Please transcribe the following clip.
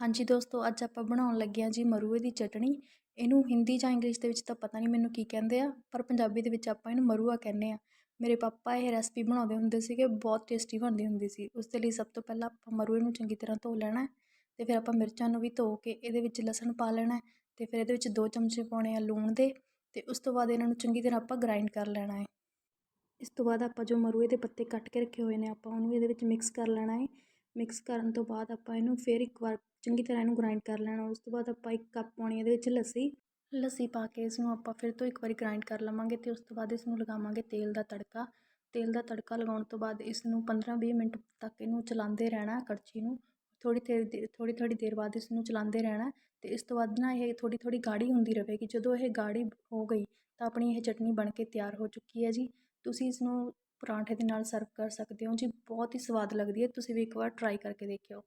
ਹਾਂਜੀ ਦੋਸਤੋ, ਅੱਜ ਆਪਾਂ ਬਣਾਉਣ ਲੱਗੇ ਹਾਂ ਜੀ ਮਰੂਏ ਦੀ ਚਟਣੀ। ਇਹਨੂੰ ਹਿੰਦੀ ਜਾਂ ਇੰਗਲਿਸ਼ ਦੇ ਵਿੱਚ ਤਾਂ ਪਤਾ ਨਹੀਂ ਮੈਨੂੰ ਕੀ ਕਹਿੰਦੇ ਆ, ਪਰ ਪੰਜਾਬੀ ਦੇ ਵਿੱਚ ਆਪਾਂ ਇਹਨੂੰ ਮਰੂਆ ਕਹਿੰਦੇ ਆ ਮੇਰੇ ਪਾਪਾ ਇਹ ਰੈਸਪੀ ਬਣਾਉਂਦੇ ਹੁੰਦੇ ਸੀਗੇ, ਬਹੁਤ ਟੇਸਟੀ ਬਣਦੀ ਹੁੰਦੀ ਸੀ। ਉਸ ਦੇ ਲਈ ਸਭ ਤੋਂ ਪਹਿਲਾਂ ਆਪਾਂ ਮਰੂਏ ਨੂੰ ਚੰਗੀ ਤਰ੍ਹਾਂ ਧੋ ਲੈਣਾ ਅਤੇ ਫਿਰ ਆਪਾਂ ਮਿਰਚਾਂ ਨੂੰ ਵੀ ਧੋ ਕੇ ਇਹਦੇ ਵਿੱਚ ਲਸਣ ਪਾ ਲੈਣਾ ਅਤੇ ਫਿਰ ਇਹਦੇ ਵਿੱਚ ਦੋ ਚਮਚੇ ਪਾਉਣੇ ਆ ਲੂਣ ਦੇ ਅਤੇ ਉਸ ਤੋਂ ਬਾਅਦ ਇਹਨਾਂ ਨੂੰ ਚੰਗੀ ਤਰ੍ਹਾਂ ਆਪਾਂ ਗ੍ਰਾਈਂਡ ਕਰ ਲੈਣਾ ਹੈ। ਇਸ ਤੋਂ ਬਾਅਦ ਆਪਾਂ ਜੋ ਮਰੂਏ ਦੇ ਪੱਤੇ ਕੱਟ ਕੇ ਰੱਖੇ ਹੋਏ ਨੇ ਆਪਾਂ ਉਹਨੂੰ ਇਹਦੇ ਵਿੱਚ ਮਿਕਸ ਕਰ ਲੈਣਾ ਹੈ ਮਿਕਸ ਕਰਨ ਤੋਂ ਬਾਅਦ ਆਪਾਂ ਇਹਨੂੰ ਫਿਰ ਇੱਕ ਵਾਰ ਚੰਗੀ ਤਰ੍ਹਾਂ ਇਹਨੂੰ ਗ੍ਰਾਇੰਡ ਕਰ ਲੈਣਾ। ਉਸ ਤੋਂ ਬਾਅਦ ਆਪਾਂ ਇੱਕ ਕੱਪ ਪਾਉਣੀ ਇਹਦੇ ਵਿੱਚ ਲੱਸੀ। ਲੱਸੀ ਪਾ ਕੇ ਇਸ ਨੂੰ ਆਪਾਂ ਫਿਰ ਤੋਂ ਇੱਕ ਵਾਰੀ ਗ੍ਰਾਇੰਡ ਕਰ ਲਵਾਂਗੇ ਅਤੇ ਉਸ ਤੋਂ ਬਾਅਦ ਇਸ ਨੂੰ ਲਗਾਵਾਂਗੇ ਤੇਲ ਦਾ ਤੜਕਾ। ਤੇਲ ਦਾ ਤੜਕਾ ਲਗਾਉਣ ਤੋਂ ਬਾਅਦ ਇਸ ਨੂੰ 15-20 ਮਿੰਟ ਤੱਕ ਇਹਨੂੰ ਚਲਾਉਂਦੇ ਰਹਿਣਾ ਕੜਛੀ ਨੂੰ। ਥੋੜ੍ਹੀ ਦੇਰ ਥੋੜ੍ਹੀ ਥੋੜ੍ਹੀ ਦੇਰ ਬਾਅਦ ਇਸ ਨੂੰ ਚਲਾਉਂਦੇ ਰਹਿਣਾ ਅਤੇ ਇਸ ਤੋਂ ਬਾਅਦ ਨਾ ਇਹ ਥੋੜ੍ਹੀ ਥੋੜ੍ਹੀ ਗਾੜੀ ਹੁੰਦੀ ਰਹੇਗੀ। ਜਦੋਂ ਇਹ ਗਾੜੀ ਹੋ ਗਈ ਤਾਂ ਆਪਣੀ ਇਹ ਚਟਨੀ ਬਣ ਕੇ ਤਿਆਰ ਹੋ ਚੁੱਕੀ ਹੈ ਜੀ। ਤੁਸੀਂ ਇਸ ਨੂੰ ਪਰਾਂਠੇ ਦੇ ਨਾਲ ਸਰਵ ਕਰ ਸਕਦੇ ਹੋ। ਜੀ, ਬਹੁਤ ਹੀ ਸਵਾਦ ਲੱਗਦੀ ਹੈ। ਤੁਸੀਂ ਵੀ ਇੱਕ ਵਾਰ ਟਰਾਈ ਕਰਕੇ ਦੇਖਿਓ।